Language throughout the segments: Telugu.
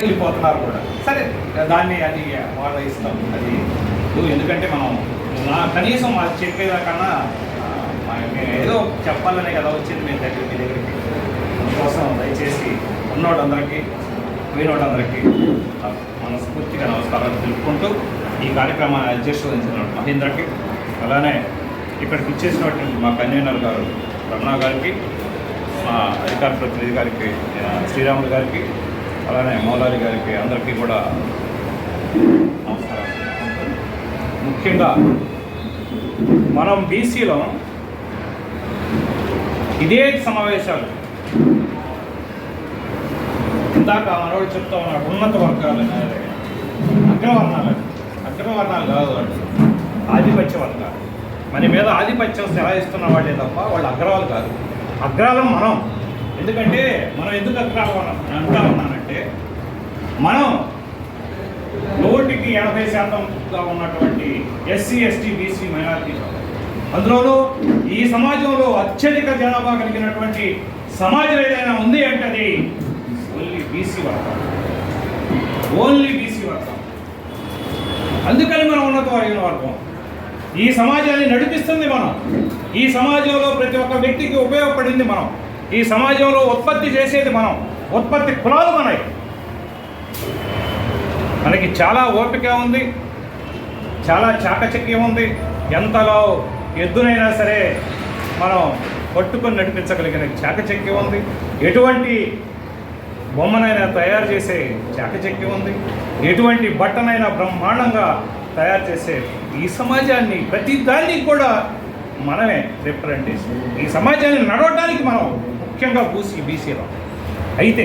వెళ్ళిపోతున్నారు కూడా. సరే దాన్ని అది వాళ్ళ ఇష్టం అది ఎందుకంటే మనం నా కనీసం అది చెప్పేదాకన్నా మేము ఏదో చెప్పాలనే కదా వచ్చింది మీ దగ్గర మీ దగ్గరికి. అందుకోసం దయచేసి ఉన్నోడందరికీ పోయినోడందరికీ మనస్ఫూర్తిగా నమస్కారాలు తెలుపుకుంటూ ఈ కార్యక్రమాన్ని అధ్యక్షించిన మహేంద్రకి అలానే ఇక్కడికి ఇచ్చేసినటువంటి మా కన్వీనర్ గారు రమణ గారికి మా అధికార ప్రతినిధి గారికి శ్రీరాముడు శ్రీరాములు గారికి అలానే మౌలాలి గారికి అందరికీ కూడా నమస్కారం ముఖ్యంగా మనం బీసీలో ఇదే సమావేశాలు ఇందాక మనోడు చెప్తా ఉన్నాడు ఉన్నత వర్గాలు అగ్రవర్ణాలు. అగ్రవర్ణాలు కాదు వాళ్ళు. ఆధిపత్య వర్గాలు. మన మీద ఆధిపత్యం సెలాయిస్తున్న వాళ్ళే తప్ప వాళ్ళు అగ్రవాలు కాదు. అగ్రాలం మనం. ఎందుకంటే మనం ఎందుకు అక్కడ అంటా ఉన్నానంటే మనం నూటికి ఎనభై శాతంగా ఉన్నటువంటి ఎస్సీ ఎస్టీ బీసీ మైనారిటీ అందులోనూ ఈ సమాజంలో అత్యధిక జనాభా కలిగినటువంటి సమాజం ఏదైనా ఉంది అంటే అది ఓన్లీ బీసీ వర్గం. ఓన్లీ బీసీ వర్గం. అందుకని మనం ఉన్నత వర్గం వర్గం. ఈ సమాజాన్ని నడిపిస్తుంది మనం. ఈ సమాజంలో ప్రతి ఒక్క వ్యక్తికి ఉపయోగపడింది మనం. ఈ సమాజంలో ఉత్పత్తి చేసేది మనం. ఉత్పత్తి కులాలు మనవి. మనకి చాలా ఓపిక ఉంది. చాలా చాకచక్యం ఉంది. ఎంతలో ఎద్దునైనా సరే మనం పట్టుకొని నడిపించగలిగిన చాకచక్యం ఉంది. ఎటువంటి బొమ్మనైనా తయారు చేసే చాకచక్యం ఉంది. ఎటువంటి బట్టనైనా బ్రహ్మాండంగా తయారు చేసే ఈ సమాజాన్ని ప్రతి దాన్ని కూడా మనమే రిప్రజెంటేషన్ ఈ సమాజాన్ని నడవడానికి మనం ముఖ్యంగా బూసి బీసీలో. అయితే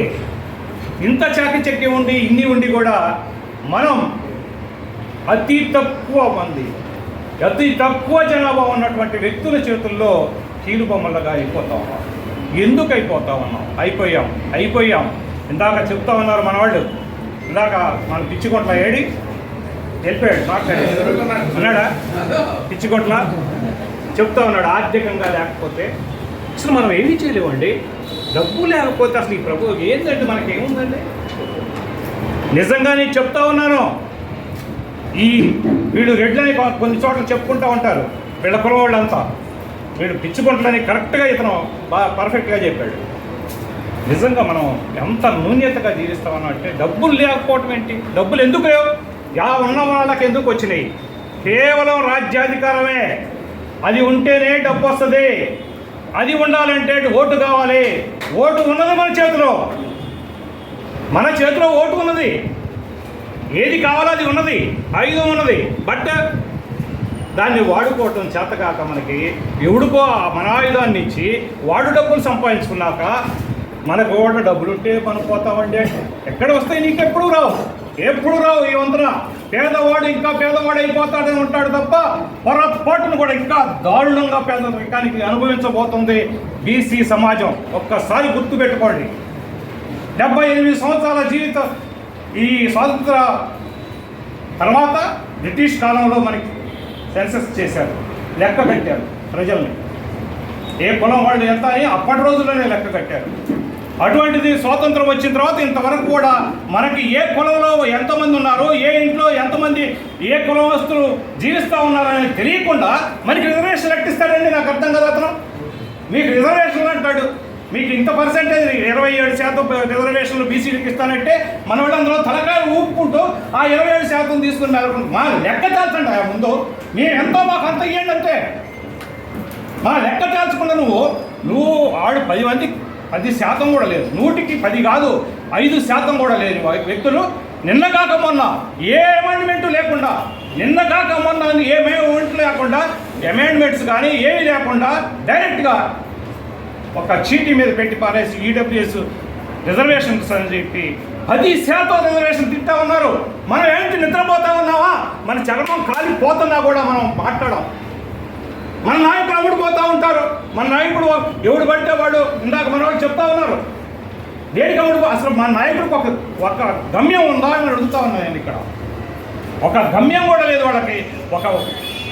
ఇంత చాకచక్యం ఉండి ఇన్ని ఉండి కూడా మనం అతి తక్కువ మంది అతి తక్కువ జనాభా ఉన్నటువంటి వ్యక్తుల చేతుల్లో కీలుబొమ్మలుగా అయిపోతా ఉన్నాం. ఎందుకు అయిపోతా ఉన్నాం? అయిపోయాం అయిపోయాం. ఇందాక చెప్తా ఉన్నారు మన వాళ్ళు ఇందాక మన పిచ్చికొంట్ల ఏడి? వెళ్ళిపోయాడు మాట్లాడాడు. అన్నాడా పిచ్చికొంట్ల చెప్తా ఉన్నాడు ఆర్థికంగా లేకపోతే అసలు మనం ఏమీ చేయలేమండి. డబ్బు లేకపోతే అసలు ఈ ప్రభు ఏంటంటే మనకి ఏముందండి నిజంగానే చెప్తా ఉన్నాను. ఈ వీళ్ళు రెడ్లని కొన్ని చోట్ల చెప్పుకుంటూ ఉంటారు. వీళ్ళ కులవాళ్ళంతా వీడు పిచ్చుకుంటలని కరెక్ట్గా ఇతను బాగా పర్ఫెక్ట్గా చెప్పాడు. నిజంగా మనం ఎంత నూన్యతగా జీవిస్తామన్నా అంటే డబ్బులు లేకపోవటం ఏంటి? డబ్బులు ఎందుకు లేవు? యా ఉన్న వాళ్ళకి ఎందుకు వచ్చినాయి? కేవలం రాజ్యాధికారమే. అది ఉంటేనే డబ్బు వస్తుంది. అది ఉండాలంటే ఓటు కావాలి. ఓటు ఉన్నది మన చేతిలో. మన చేతిలో ఓటు ఉన్నది. ఏది కావాలో అది ఉన్నది. ఆయుధం ఉన్నది. బట్ దాన్ని వాడుకోవటం చేతకాక మనకి ఎవడుకో ఆ మన ఆయుధాన్ని ఇచ్చి వాడు డబ్బులు సంపాదించుకున్నాక మనకు కూడా డబ్బులు ఉంటే మనం పోతామండి ఎక్కడ వస్తాయి నీకు ఎప్పుడు రావు. ఎప్పుడు రావు ఈ వంతున. పేదవాడు ఇంకా పేదవాడు అయిపోతాడని ఉంటాడు తప్ప పొరపాటును కూడా ఇంకా దారుణంగా పేద పేదరికానికి అనుభవించబోతుంది బీసీ సమాజం. ఒక్కసారి గుర్తుపెట్టుకోండి డెబ్బై ఎనిమిది సంవత్సరాల జీవితం ఈ స్వాతంత్ర తర్వాత బ్రిటిష్ కాలంలో మనకి సెన్సస్ చేశారు. లెక్క కట్టారు ప్రజల్ని. ఏ కులం వాళ్ళు ఎంత అని అప్పటి రోజుల్లోనే లెక్క కట్టారు. అటువంటిది స్వాతంత్రం వచ్చిన తర్వాత ఇంతవరకు కూడా మనకి ఏ కులంలో ఎంతమంది ఉన్నారు ఏ ఇంట్లో ఎంతమంది ఏ కులవస్తులు జీవిస్తూ ఉన్నారని తెలియకుండా మనకి రిజర్వేషన్ లెక్కిస్తాడండి. నాకు అర్థం కదా అతను. మీకు రిజర్వేషన్లు అంటాడు. మీకు ఇంత పర్సెంటేజ్ ఇరవై ఏడు శాతం రిజర్వేషన్లు బీసీలకు ఇస్తానంటే మన వాళ్ళందరూ తలకాయలు ఊపుకుంటూ ఆ ఇరవై ఏడు శాతం తీసుకుని వెళ్ళకుండా మా లెక్క తేల్చండి ఆ ముందు. మేము ఎంతో మాకు అంత ఇవ్వండి అంతే. మా లెక్క తేల్చకుండా నువ్వు నువ్వు ఆడు పది మంది పది శాతం కూడా లేదు. నూటికి పది కాదు ఐదు శాతం కూడా లేని వ్యక్తులు నిన్న కాక మొన్న ఏ అమెండ్మెంట్ లేకుండా నిన్న కాక మొన్న ఏ అమెండ్మెంట్ లేకుండా అమెండ్మెంట్స్ కానీ ఏమి లేకుండా డైరెక్ట్గా ఒక చీటీ మీద పెట్టి పారేసి ఈడబ్ల్యూఎస్ రిజర్వేషన్స్ అని చెప్పి పది శాతం రిజర్వేషన్ తిట్టా ఉన్నారు. మనం ఏంటి నిద్రపోతా ఉన్నావా? మన చర్మం కాలిపోతున్నా కూడా మనం మాట్లాడం మన నాయకులు అమ్ముడుపోతూ ఉంటారు. మన నాయకుడు ఎవడు పడితే వాడు ఇందాక మన వాళ్ళు చెప్తా ఉన్నారు. దేనికి అమ్ముడు అసలు మన నాయకుడికి ఒక ఒక గమ్యం ఉందా అని అడుగుతా ఉన్నాను నేను ఇక్కడ. ఒక గమ్యం కూడా లేదు వాళ్ళకి. ఒక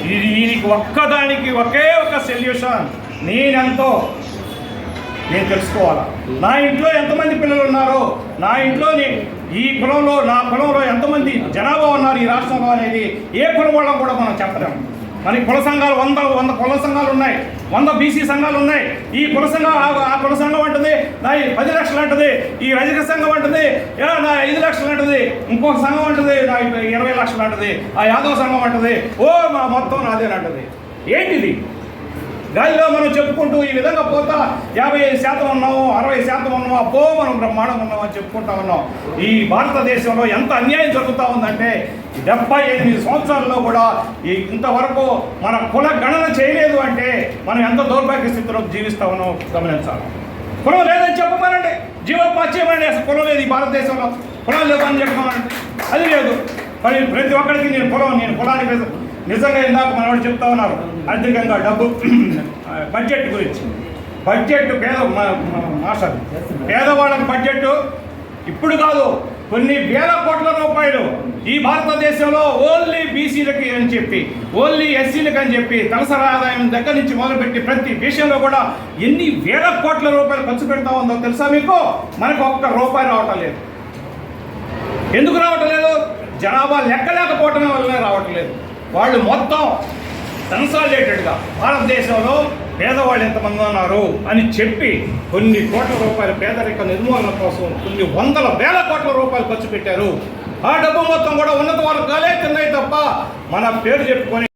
ఇది దీనికి ఒక్కదానికి ఒకే ఒక సొల్యూషన్ నేనెంతో నేను తెలుసుకోవాలా? నా ఇంట్లో ఎంతమంది పిల్లలు ఉన్నారో నా ఇంట్లో ఈ కులంలో నా కులంలో ఎంతమంది జనాభా ఉన్నారు ఈ రాష్ట్రంలో అనేది ఏ కులం వాళ్ళం కూడా మనం చెప్పలేము. మరి కుల సంఘాలు వంద వంద కుల సంఘాలు ఉన్నాయి. వంద బీసీ సంఘాలు ఉన్నాయి. ఈ కుల సంఘం ఆ- కుల సంఘం అంటుంది నా పది లక్షలు అంటుంది ఈ రజక సంఘం అంటుంది నా ఐదు లక్షలు అంటుంది ఇంకొక సంఘం అంటుంది నా ఇరవై లక్షలు అంటుంది ఆ యాదవ సంఘం అంటుంది ఓ మా మొత్తం నాదేనంటుంది ఏంటిది? గాలిలో మనం చెప్పుకుంటూ ఈ విధంగా పోతా యాభై ఐదు శాతం ఉన్నాము అరవై శాతం ఉన్నాము అబ్బో మనం బ్రహ్మాండం ఉన్నాం అని చెప్పుకుంటా ఉన్నాం. ఈ భారతదేశంలో ఎంత అన్యాయం జరుగుతూ ఉందంటే డెబ్బై ఎనిమిది సంవత్సరాల్లో కూడా ఈ ఇంతవరకు మన కుల గణన చేయలేదు అంటే మనం ఎంత దౌర్భాగ్య స్థితిలో జీవిస్తా ఉన్నామో గమనించాలి. కులం లేదని చెప్పమనండి. జీవోపాధ్యమండి అసలు కులం లేదు ఈ భారతదేశంలో. కులం లేదని చెప్పమనండి. అది లేదు. మరి ప్రతి ఒక్కరికి నేను కులం నేను కులానికి నిజంగా ఇందాక మనవాడు చెప్తా ఉన్నారు? ఆర్థికంగా డబ్బు బడ్జెట్ గురించి. బడ్జెట్ పేద మాస్టర్ పేదవాళ్ళకి బడ్జెట్ ఇప్పుడు కాదు కొన్ని వేల కోట్ల రూపాయలు ఈ భారతదేశంలో ఓన్లీ బీసీలకి అని చెప్పి ఓన్లీ ఎస్సీలకి అని చెప్పి తలసరి ఆదాయం దగ్గర నుంచి మొదలుపెట్టి ప్రతి విషయంలో కూడా ఎన్ని వేల కోట్ల రూపాయలు ఖర్చు పెడతా ఉందో తెలుసా మీకు? మనకు ఒక్క రూపాయి రావటం లేదు. ఎందుకు రావటం లేదు? జనాభా లెక్కలేకపోవటమే వల్లనే రావటం లేదు. వాళ్ళు మొత్తం కన్సాలిడేటెడ్గా భారతదేశంలో పేదవాళ్ళు ఎంతమంది ఉన్నారు అని చెప్పి కొన్ని కోట్ల రూపాయల పేదరిక నిర్మూలన కోసం కొన్ని వందల వేల కోట్ల రూపాయలు ఖర్చు పెట్టారు. ఆ డబ్బు మొత్తం కూడా ఉన్నత వర్గాలే తిన్నాయి తప్ప మన పేరు చెప్పుకొని